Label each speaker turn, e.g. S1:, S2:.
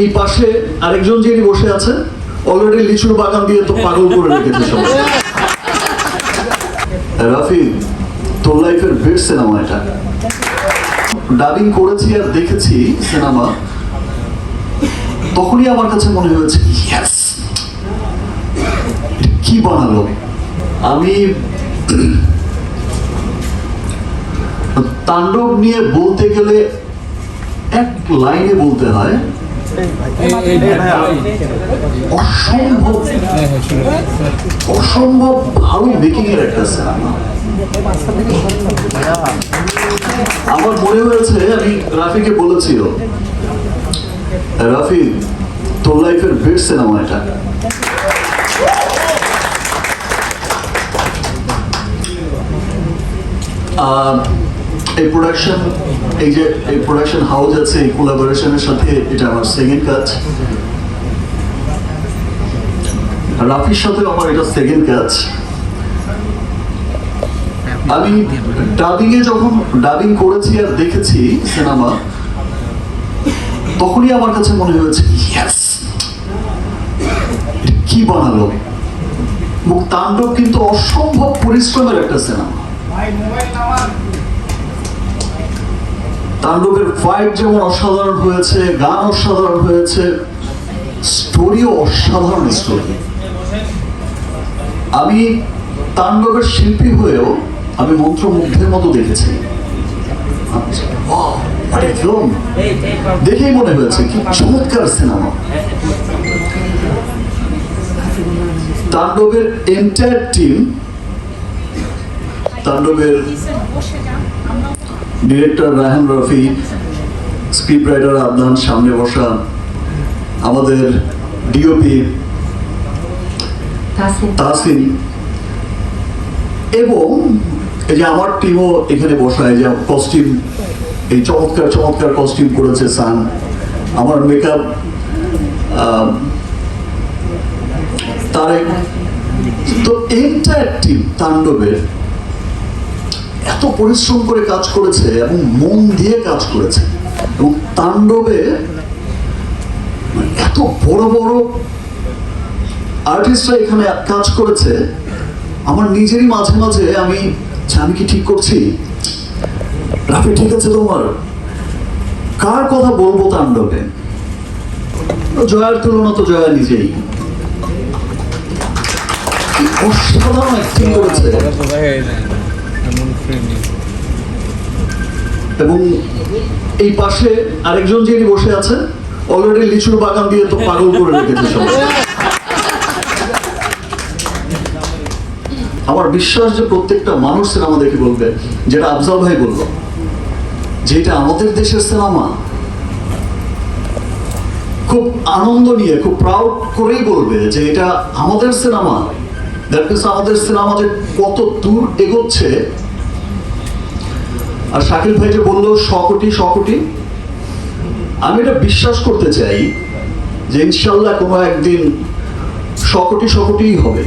S1: এই পাশে আরেকজন যিনি বসে আছেন অলরেডি লিচুর বাগান দিয়ে তো পাগল করে রেখেছে সবাই। রাফি, তোর লাইফের বেস্ট সিনেমা এটা। ডাবিং করেছি আর দেখেছি সিনেমা তখনই আমার কাছে মনে হয়েছে ইয়েস কি বানালো? আমি তাণ্ডব নিয়ে বলতে গেলে এক লাইনে বলতে হয় অসম্ভব অসম্ভব ভালো মেকিং এর একটা সিনেমা আমার মনে হয়েছে, আমি রাফিকে বলেছিল রাফি, তোর লাইফের বেস্ট সিনেমা এটা। এই প্রোডাকশন এই যে এই প্রোডাকশন হাউস আছে, এই কোলাবোরেশনের সাথে এটা আমার সেকেন্ড কাজ. রাফির সাথে আমার এটা সেকেন্ড কাজ। আমি ডাবিং এ যখন ডাবিং করেছি আর দেখেছি সিনেমা তখনই আমার কাছে মনে হয়েছে ইয়েস কি বানালো? মুখ তাণ্ডব কিন্তু অসম্ভব পরিশ্রমের একটা সিনেমা তাণ্ডবের ফাইট যেমন অসাধারণ হয়েছে, গান অসাধারণ হয়েছে স্টোরিও অসাধারণ স্টোরি আমি তাণ্ডবের শিল্পী হয়েও আমি মন্ত্রমুগ্ধের মতো দেখেছি! দেখেই মনে হয়েছে, কি চমৎকার সিনেমা তাণ্ডবের এন্টায়ার টিম তাণ্ডবের director Raihan Rafi script writer Adnan সামনে বসা আমাদের ডিওপি তাসিন। এবং এই যে আমার টিমও এখানে বসা এই যে কস্টিউম এই চমৎকার চমৎকার কস্টিউম করেছে সান। আমার মেকআপ তারেক। তো এন্টায়ার টিম তাণ্ডবের এত পরিশ্রম করে কাজ করেছে এবং মন দিয়ে কাজ করেছে। এবং তাণ্ডবে মানে এত বড় বড় আর্টিস্টরা এখানে কাজ করেছে আমার নিজেরই মাঝে মাঝে আমি আচ্ছা, আমি কি ঠিক করছি? রাফি ঠিক আছে তোমার। কার কথা বলব তাণ্ডবে? জয়ার তুলনা তো জয়া নিজেই। অসাধারণ অ্যাক্টিং করেছে। এবং এই পাশে আরেকজন যিনি বসে আছেন অলরেডি লিচুর বাগান দিয়ে তো পাগল করে রেখেছে সবাই। আমার বিশ্বাস যে প্রত্যেকটা মানুষ সিনেমা দেখে বলবে, যেটা আফজাল ভাই বলল যে এটা আমাদের দেশের সিনেমা, খুব আনন্দ নিয়ে, খুব প্রাউড করেই বলবে যে এটা আমাদের সিনেমা। দ্যাট মিনস আমাদের সিনেমা যে কত দূর এগোচ্ছে আর শাকিল ভাই যে বলল শকটি শকটি আমি এটা বিশ্বাস করতে চাই যে ইনশাল্লাহ কোনো একদিন শকটি শকটিই হবে।